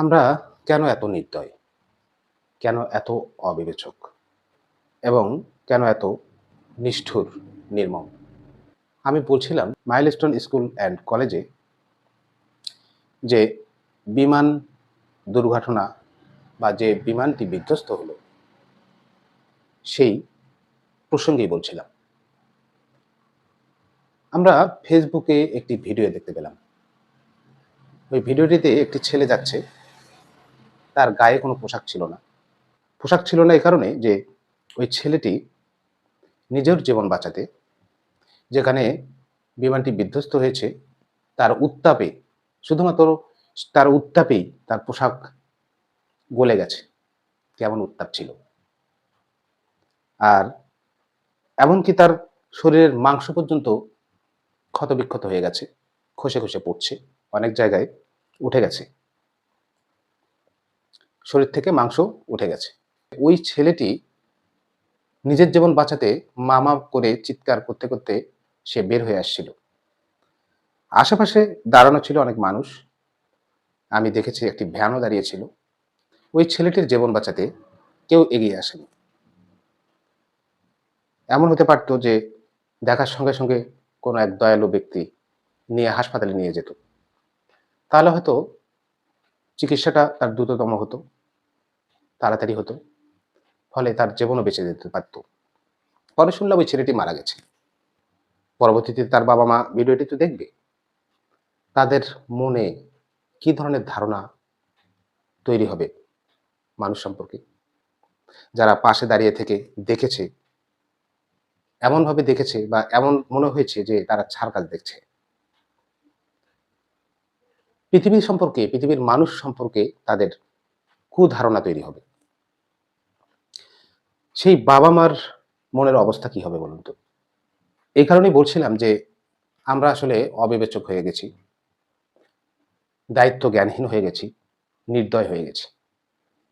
আমরা কেন এত নির্দয়? কেন এত অবিবেচক? এবং কেন এত নিষ্ঠুর, নির্মম? আমি বলছিলাম মাইলস্টোন স্কুল অ্যান্ড কলেজে যে বিমান দুর্ঘটনা বা যে বিমানটি বিধ্বস্ত হলো, সেই প্রসঙ্গেই বলছিলাম। আমরা ফেসবুকে একটি ভিডিও দেখতে পেলাম। ওই ভিডিওটিতে একটি ছেলে যাচ্ছে। তার গায়ে কোনো পোশাক ছিল না। পোশাক ছিল না এই কারণে যে ওই ছেলেটি নিজের জীবন বাঁচাতে, যেখানে বিমানটি বিধ্বস্ত হয়েছে, তার উত্তাপে, শুধুমাত্র তার উত্তাপেই তার পোশাক গলে গেছে, কেমন উত্তাপ ছিল। আর এমনকি তার শরীরের মাংস পর্যন্ত ক্ষতবিক্ষত হয়ে গেছে, খসে খসে পড়ছে, অনেক জায়গায় উঠে গেছে। শরীর থেকে মাংস উঠে গেছে। ওই ছেলেটি নিজের জীবন বাঁচাতে মামা করে চিৎকার করতে করতে সে বের হয়ে আসছিল। আশেপাশে দাঁড়ানো ছিল অনেক মানুষ। আমি দেখেছি একটি ভ্যানও দাঁড়িয়েছিল ওই ছেলেটির জীবন বাঁচাতে কেউ এগিয়ে আসেনি। এমন হতে পারতো যে দেখার সঙ্গে সঙ্গে কোনো এক দয়ালু ব্যক্তি নিয়ে হাসপাতালে নিয়ে যেত। তাহলে হয়তো চিকিৎসাটা তার দ্রুততম হতো। তাড়াতাড়ি হতো। ফলে তার জীবনও বেঁচে যেতে পারত। পরে শুনলাম ওই ছেলেটি মারা গেছে। পরবর্তীতে তার বাবা মা ভিডিওটি তো দেখবে। তাদের মনে কি ধরনের ধারণা তৈরি হবে মানুষ সম্পর্কে? যারা পাশে দাঁড়িয়ে থেকে দেখেছে, এমনভাবে দেখেছে বা এমন মনে হয়েছে যে তারা ছাড় কাজ দেখছে। পৃথিবী সম্পর্কে, পৃথিবীর মানুষ সম্পর্কে তাদের কুধারণা তৈরি হবে। সেই বাবা মার মনের অবস্থা কি হবে বলুন তো? এই কারণেই বলছিলাম যে আমরা আসলে অবিবেচক হয়ে গেছি, দায়িত্ব জ্ঞানহীন হয়ে গেছি, নির্দয় হয়ে গেছি।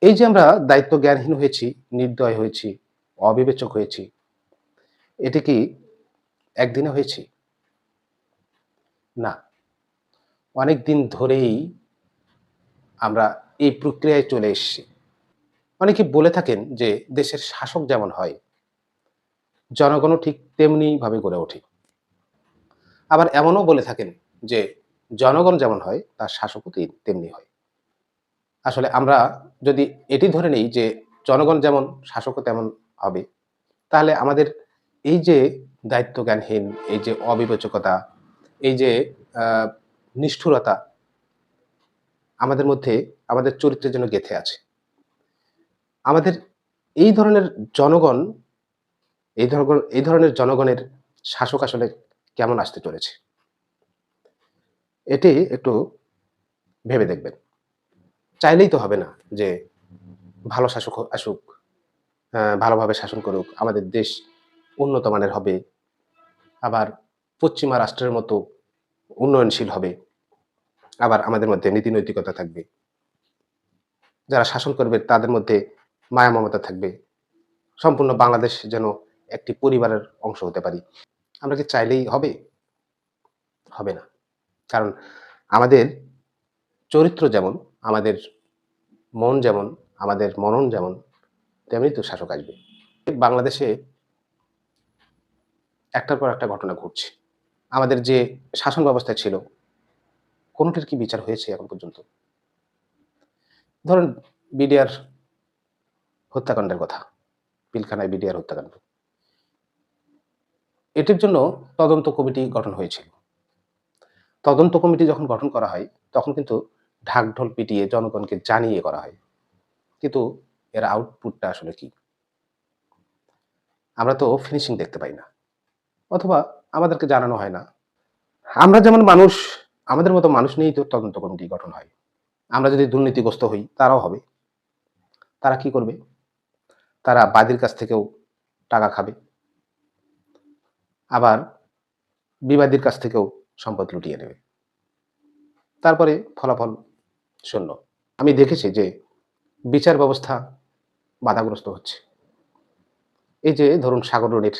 এই যে আমরা দায়িত্ব জ্ঞানহীন হয়েছি, নির্দয় হয়েছি, অবিবেচক হয়েছি, এটি কি একদিনে হয়েছি? না। অনেক দিন ধরেই আমরা এই প্রক্রিয়ায় চলে এসেছি। অনেকে বলে থাকেন যে দেশের শাসক যেমন হয়, জনগণও ঠিক তেমনি ভাবে গড়ে ওঠে। আবার এমনও বলে থাকেন যে জনগণ যেমন হয়, তার শাসকও তেমনি হয়। আসলে আমরা যদি এটি ধরে নেই যে জনগণ যেমন, শাসকও তেমন হবে, তাহলে আমাদের এই যে দায়িত্ব জ্ঞানহীন এই যে অবিবেচকতা, এই যে নিষ্ঠুরতা, আমাদের মধ্যে আমাদের চরিত্রের জন্য গেথে আছে। আমাদের এই ধরনের জনগণ, এই ধরনের এই ধরনের জনগণের শাসক আসলে কেমন আসতে চলেছে? এটি একটু ভেবে দেখবেন। চাইলেই তো হবে না যে ভালো শাসক আসুক ভালোভাবে শাসন করুক, আমাদের দেশ উন্নত মানের হবে, আবার পশ্চিমা রাষ্ট্রের মতো উন্নয়নশীল হবে, আবার আমাদের মধ্যে নীতি নৈতিকতা থাকবে। যারা শাসন করবে তাদের মধ্যে মায়া মমতা থাকবে। সম্পূর্ণ বাংলাদেশ যেন একটি পরিবারের অংশ হতে পারি। আমরা কি চাইলেই হবে? হবে না। কারণ আমাদের চরিত্র যেমন, আমাদের মন যেমন, আমাদের মনন যেমন, তেমনি তো শাসক আসবে। বাংলাদেশে একটার পর একটা ঘটনা ঘটছে। আমাদের যে শাসন ব্যবস্থা ছিল, কোনোটির কি বিচার হয়েছে এখন পর্যন্ত? ধরুন, বিডিআর হত্যাকাণ্ডের কথা, পিলখানায় বিডিআর হত্যাকাণ্ড। এটির জন্য তদন্ত কমিটি গঠন হয়েছিল। তদন্ত কমিটি যখন গঠন করা হয়, তখন কিন্তু ঢাকঢোল পিটিয়ে জনগণকে জানিয়ে করা হয়। কিন্তু এর আউটপুটটা আসলে কি? আমরা তো ফিনিশিং দেখতে পাই না, অথবা আমাদেরকে জানানো হয় না। আমরা যেমন মানুষ, আমাদের মতো মানুষ নিয়েই তো তদন্ত কমিটি গঠন হয়। আমরা যদি দুর্নীতিগ্রস্ত হই, তারাও হবে। তারা কি করবে? তারা বাদীর কাছ থেকেও টাকা খাবে। আবার বিবাদীর কাছ থেকেও সম্পদ লুটিয়ে নেবে। তারপরে ফলাফল শূন্য। আমি দেখেছি যে বিচার ব্যবস্থা বাধাগ্রস্ত হচ্ছে। এই যে ধরুন সাগর রনির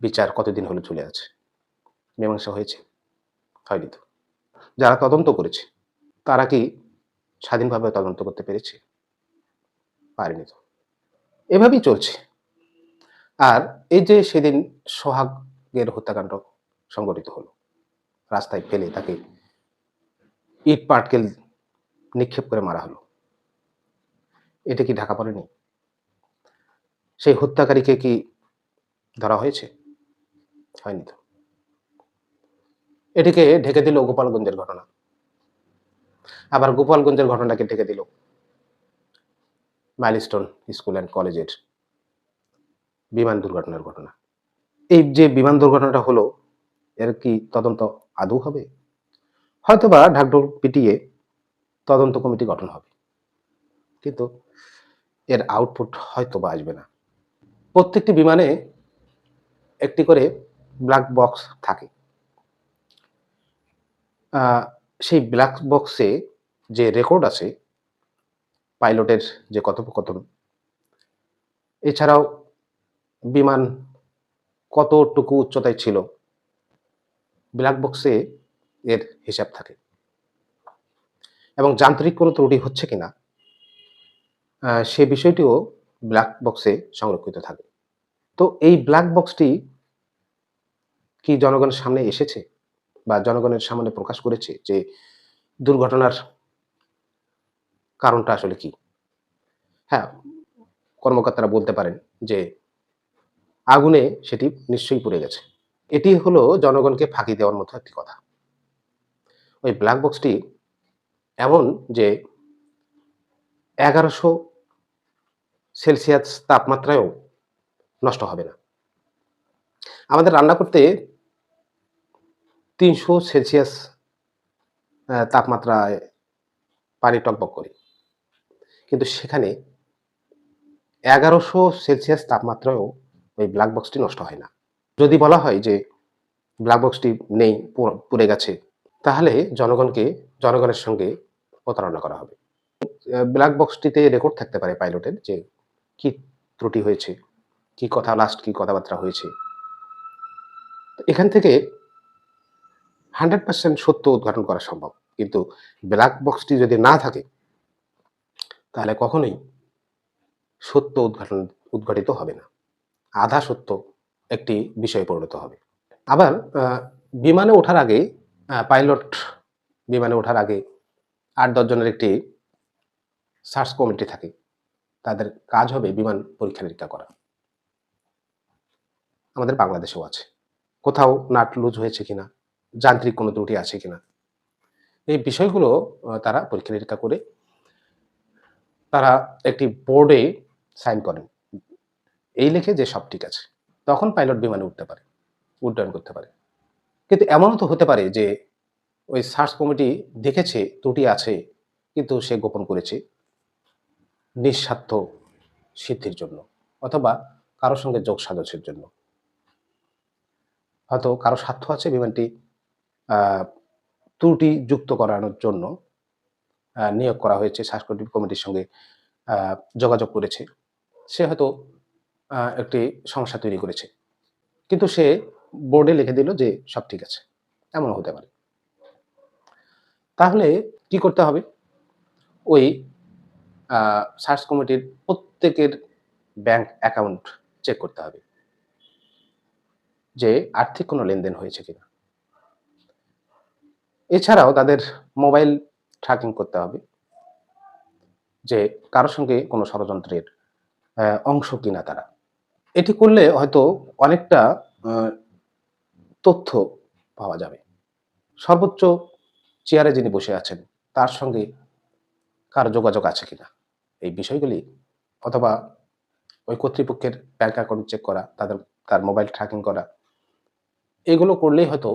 বিচার কতদিন হলো চলে আছে? মীমাংসা হয়েছে? হয়নি তো। যারা তদন্ত করেছে, তারা কি স্বাধীনভাবে তদন্ত করতে পেরেছে? পারেনি তো। এভাবেই চলছে। আর এই যে সেদিন সোহাগের হত্যাকাণ্ড সংগঠিত হলো, রাস্তায় ফেলে তাকে ইট পাটকেল নিক্ষেপ করে মারা হলো। এটা কি ঢাকা পড়েনি? সেই হত্যাকারীকে কি ধরা হয়েছে? হয়নি তো। এটিকে ঢেকে দিল গোপালগঞ্জের ঘটনা। আবার গোপালগঞ্জের ঘটনাকে ঢেকে দিল মাইলস্টোন স্কুল অ্যান্ড কলেজের বিমান দুর্ঘটনার ঘটনা। এই যে বিমান দুর্ঘটনাটা হলো, এর কি তদন্ত আদৌ হবে? হয়তোবা ঢাকঢোল পিটিয়ে তদন্ত কমিটি গঠন হবে। কিন্তু এর আউটপুট হয়তো বা আসবে না। প্রত্যেকটি বিমানে একটি করে ব্ল্যাক বক্স থাকে। সেই ব্ল্যাক বক্সে যে রেকর্ড আছে পাইলটের যে কথোপকথন। এছাড়াও বিমান কতটুকু উচ্চতায় ছিল? ব্ল্যাক বক্সে এর হিসাব থাকে। এবং যান্ত্রিক কোনো ত্রুটি হচ্ছে কিনা সে বিষয়টিও ব্ল্যাক বক্সে সংরক্ষিত থাকে। তো এই ব্ল্যাক বক্সটি কি জনগণের সামনে এসেছে বা জনগণের সামনে প্রকাশ করেছে যে দুর্ঘটনার কারণটা আসলে কি? হ্যাঁ কর্মকর্তারা বলতে পারেন যে আগুনে সেটি নিশ্চয়ই পুড়ে গেছে। এটি হলো জনগণকে ফাঁকি দেওয়ার মতো একটি কথা। ওই ব্ল্যাক বক্সটি এমন যে এগারোশো সেলসিয়াস তাপমাত্রায়ও নষ্ট হবে না। আমাদের রান্না করতে তিনশো সেলসিয়াস তাপমাত্রায় পানি টকবক করে। কিন্তু সেখানে এগারোশো সেলসিয়াস তাপমাত্রায়ও ওই ব্ল্যাক বক্সটি নষ্ট হয় না। যদি বলা হয় যে ব্ল্যাক বক্সটি নেই পুড়ে গেছে, তাহলে জনগণকে, জনগণের সঙ্গে প্রতারণা করা হবে। ব্ল্যাক বক্সটিতে রেকর্ড থাকতে পারে পাইলটের যে কি ত্রুটি হয়েছে, কি কথা লাস্ট কি কথাবার্তা হয়েছে। এখান থেকে হান্ড্রেড পার্সেন্ট সত্য উদ্ঘাটন করা সম্ভব। কিন্তু ব্ল্যাক বক্সটি যদি না থাকে তাহলে কখনোই সত্য উদ্ঘাটন, উদ্ঘাটিত হবে না। আধা সত্য একটি বিষয়ে পরিণত হবে। আবার বিমানে ওঠার আগে পাইলট বিমানে ওঠার আগে আট দশজনের একটি সার্চ কমিটি থাকে। তাদের কাজ হবে বিমান পরীক্ষা নিরীক্ষা করা। আমাদের বাংলাদেশেও আছে। কোথাও নাট লুজ হয়েছে কিনা, যান্ত্রিক কোনো ত্রুটি আছে কিনা, এই বিষয়গুলো তারা পরীক্ষা নিরীক্ষা করে তারা একটি বোর্ডে সাইন করেন। এই লিখে যে সব ঠিক আছে, তখন পাইলট বিমানে উঠতে পারে, উড্ডয়ন করতে পারে। কিন্তু এমনও তো হতে পারে যে, ওই সার্চ কমিটি দেখেছে ত্রুটি আছে, কিন্তু সে গোপন করেছে নিঃস্বার্থ সিদ্ধির জন্য, অথবা কারোর সঙ্গে যোগ সাজসের জন্য। হয়তো কারও স্বার্থ আছে বিমানটি ত্রুটি যুক্ত করানোর জন্য নিয়োগ করা হয়েছে সাংস্কৃতিক কমিটির সঙ্গে যোগাযোগ করেছে। সে হয়তো একটি সমস্যা তৈরি করেছে। কিন্তু সে বোর্ডে লিখে দিল যে সব ঠিক আছে এমন হতে পারে। তাহলে কি করতে হবে? ওই সার্চ কমিটির প্রত্যেকের ব্যাংক অ্যাকাউন্ট চেক করতে হবে। যে আর্থিক কোনো লেনদেন হয়েছে কিনা। এছাড়াও তাদের মোবাইল ট্র্যাকিং করতে হবে যে কারোর সঙ্গে কোনো ষড়যন্ত্রের অংশ কিনা তারা। এটি করলে হয়তো অনেকটা তথ্য পাওয়া যাবে। সর্বোচ্চ চেয়ারে যিনি বসে আছেন, তার সঙ্গে কার যোগাযোগ আছে কিনা, এই বিষয়গুলি অথবা ওই কর্তৃপক্ষের ব্যাংক অ্যাকাউন্ট চেক করা, তাদের, তার মোবাইল ট্র্যাকিং করা, এগুলো করলেই হয়তো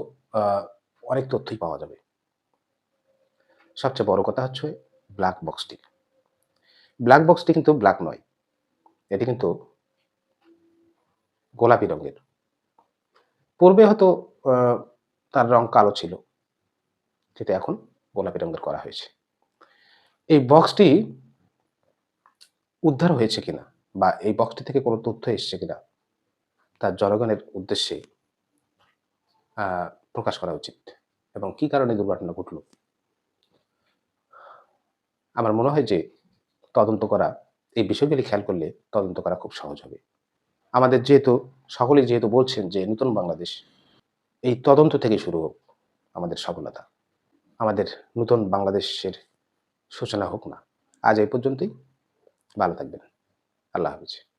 অনেক তথ্যই পাওয়া যাবে। সবচেয়ে বড় কথা হচ্ছে ব্ল্যাক বক্সটি ব্ল্যাক বক্সটি কিন্তু ব্ল্যাক নয়। এটি কিন্তু গোলাপি রঙের। পূর্বে হয়তো তার রং কালো ছিল, কিন্তু এখন গোলাপি রঙের করা হয়েছে। এই বক্সটি উদ্ধার হয়েছে কিনা বা এই বক্সটি থেকে কোনো তথ্য এসছে কিনা তার জনগণের উদ্দেশ্যে প্রকাশ করা উচিত। এবং কি কারণে দুর্ঘটনা ঘটলো? আমার মনে হয় যে তদন্ত করা, এই বিষয়গুলি খেয়াল করলে তদন্ত করা খুব সহজ হবে। আমাদের যেহেতু, সকলেই যেহেতু বলছেন যে নতুন বাংলাদেশ, এই তদন্ত থেকে শুরু হোক আমাদের সফলতা। আমাদের নতুন বাংলাদেশের সূচনা হোক না। আজ এই পর্যন্তই। ভালো থাকবেন। আল্লাহ হাফিজ।